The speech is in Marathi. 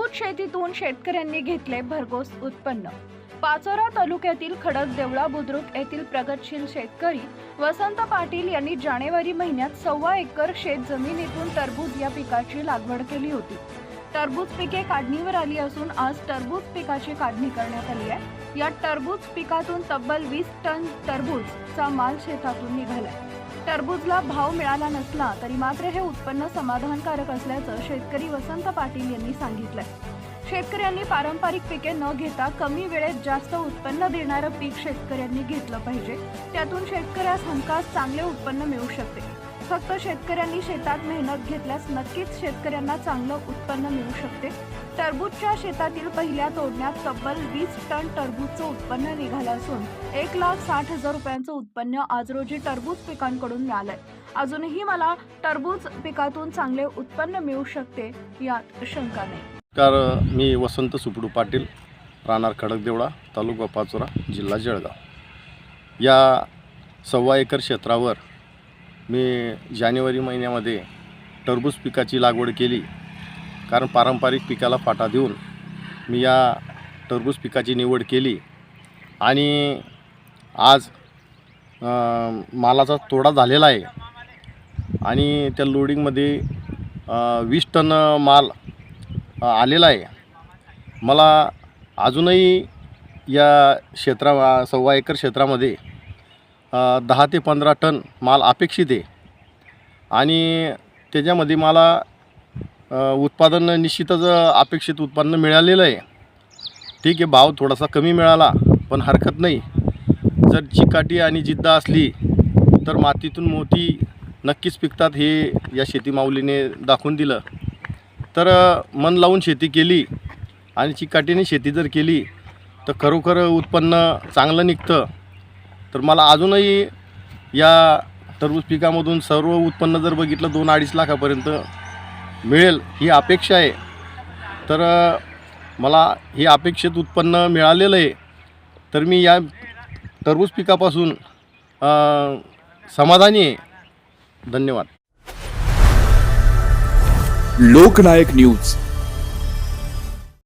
टरबूज शेतीतून शेतकऱ्यांनी घेतले भरघोस उत्पन्न. पाचोरा तालुक्यातील खडक देवळा बुद्रुक येथील प्रगतशील शेतकरी वसंत पाटील यांनी जानेवारी महिन्यात सव्वा एकर शेत जमिनीतून टरबूज या पिकाची लागवड केली होती. टरबूज पिके काढणीवर आली असून आज टरबूज पिकाची काढणी करण्यात आली आहे. या टरबूज पिकातून तब्बल वीस टन टरबूजचा माल शेतातून निघालाय. टरबूजला भाव मिळाला नसला तरी मात्र हे उत्पन्न समाधानकारक असल्याचं शेतकरी वसंत पाटील यांनी सांगितलंय. शेतकऱ्यांनी पारंपरिक पिके न घेता कमी वेळेत जास्त उत्पन्न देणारं पीक शेतकऱ्यांनी घेतलं पाहिजे. त्यातून शेतकऱ्यास हमखास चांगले उत्पन्न मिळू शकते. फक्त शेतकऱ्यांनी शेतात मेहनत घेतल्यास नक्कीच शेतकऱ्यांना चांगलं उत्पन्न मिळू शकते. टरबूजच्या शेतातील पहिल्या तोडण्यात तब्बल वीस टन टरबूजचं उत्पन्न निघालं असून एक लाख साठ हजार रुपयांचं उत्पन्न आज रोजी टरबूज पिकांकडून मिळालंय. अजूनही मला टरबूज पिकातून चांगले उत्पन्न मिळू शकते यात शंका नाही. नमस्कार मी वसंत सुपडू पाटील राहणार खडकदेवळा तालुका पाचोरा जिल्हा जळगाव. या सव्वा एकर क्षेत्रावर मी जानेवारी महिन्यामध्ये टरबूज पिकाची लागवड केली. कारण पारंपरिक पिकाला फाटा देऊन मी या टरबूज पिकाची निवड केली. आणि आज मालाचा तोडा झालेला आहे. आणि त्या लोडिंगमध्ये वीस टन माल आलेला आहे. मला अजूनही या क्षेत्रा सव्वा एकर क्षेत्रामध्ये दहा ते पंधरा टन माल अपेक्षित आहे. आणि त्याच्यामध्ये मला उत्पादन निश्चितच अपेक्षित उत्पन्न मिळालेलं आहे. ठीक आहे भाव थोडासा कमी मिळाला पण हरकत नाही. जर चिकाटी आणि जिद्द असली तर मातीतून मोती नक्कीच पिकतात हे या शेती माऊलीने दाखवून दिलं. तर मन लावून शेती केली आणि चिकाटीने शेती जर केली तर खरोखर उत्पन्न चांगलं निघतं. तर मला अजूनही या टरबूज पिकामधून सर्व उत्पन्न जर बघितलं दोन अडीच लाखापर्यंत मिळेल ही अपेक्षा आहे. तर मला हे अपेक्षित उत्पन्न मिळालेलं आहे. तर मी या टरबूज पिकापासून समाधानी आहे. धन्यवाद. लोकनायक न्यूज.